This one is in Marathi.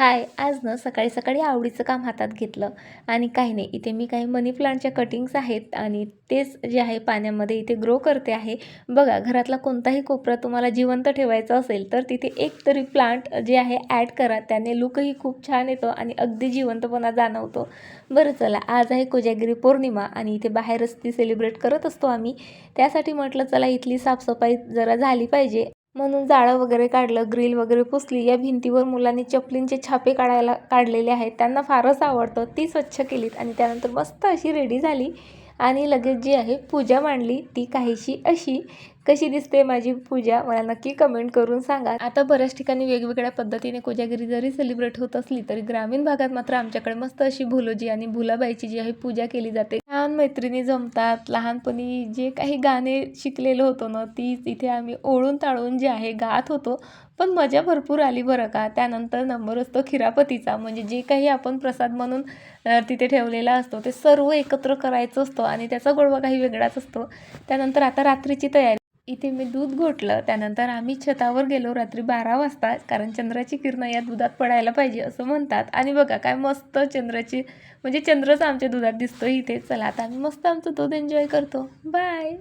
हाय आज ना सकाळी सकाळी आवडीचं काम हातात घेतलं. आणि काही नाही इथे मी काही मनी प्लांटच्या कटिंग्स आहेत आणि तेच जे आहे पाण्यामध्ये इथे ग्रो करते आहे. बघा घरातला कोणताही कोपरा तुम्हाला जिवंत ठेवायचा असेल तर तिथे एक तरी प्लांट जे आहे ॲड करा. त्याने लुकही खूप छान येतो आणि अगदी जिवंतपणा जाणवतो. बरं चला आज आहे कोजागिरी पौर्णिमा आणि इथे बाहेरच ती सेलिब्रेट करत असतो आम्ही. त्यासाठी म्हटलं चला इथली साफसफाई जरा झाली पाहिजे. म्हणून जाळं वगैरे काढलं ग्रिल वगैरे पुसली या भिंतीवर मुलांनी चपलींचे छापे काढायला काढलेले आहेत. त्यांना फारच आवडतं. ती स्वच्छ केलीत आणि त्यानंतर मस्त अशी रेडी झाली आणि लगेच जी आहे पूजा मांडली. ती काहीशी अशी कशी दिसते माझी पूजा? मला नक्की कमेंट करून सांगा. आता बऱ्याच ठिकाणी वेगवेगळ्या पद्धतीने कोजागिरी जरी सेलिब्रेट होत असली तरी ग्रामीण भागात मात्र आमच्याकडे मस्त अशी भुलोजी आणि भुलाबाईची जी आहे पूजा केली जाते. लहान मैत्रिणी जमतात लहानपणी जे काही गाणे शिकलेलो होतो ना तीच इथे आम्ही ओळून ताळून जे आहे गात होतो. पण मजा भरपूर आली बरं का. त्यानंतर नंबर असतो खिरापतीचा. म्हणजे जे काही आपण प्रसाद म्हणून तिथे ठेवलेला असतो ते सर्व एकत्र करायचं असतं आणि त्याचा गोडवा काही वेगळाच असतो. त्यानंतर आता रात्रीची तयारी. इथे मी दूध घोटलं त्यानंतर आम्ही छतावर गेलो रात्री बारा वाजता कारण चंद्राची किरणं या दुधात पडायला पाहिजे असं म्हणतात. आणि बघा काय मस्त चंद्राची म्हणजे चंद्रच आमच्या दुधात दिसतो इथे. चला आता आम्ही मस्त आमचं दूध एन्जॉय करतो. बाय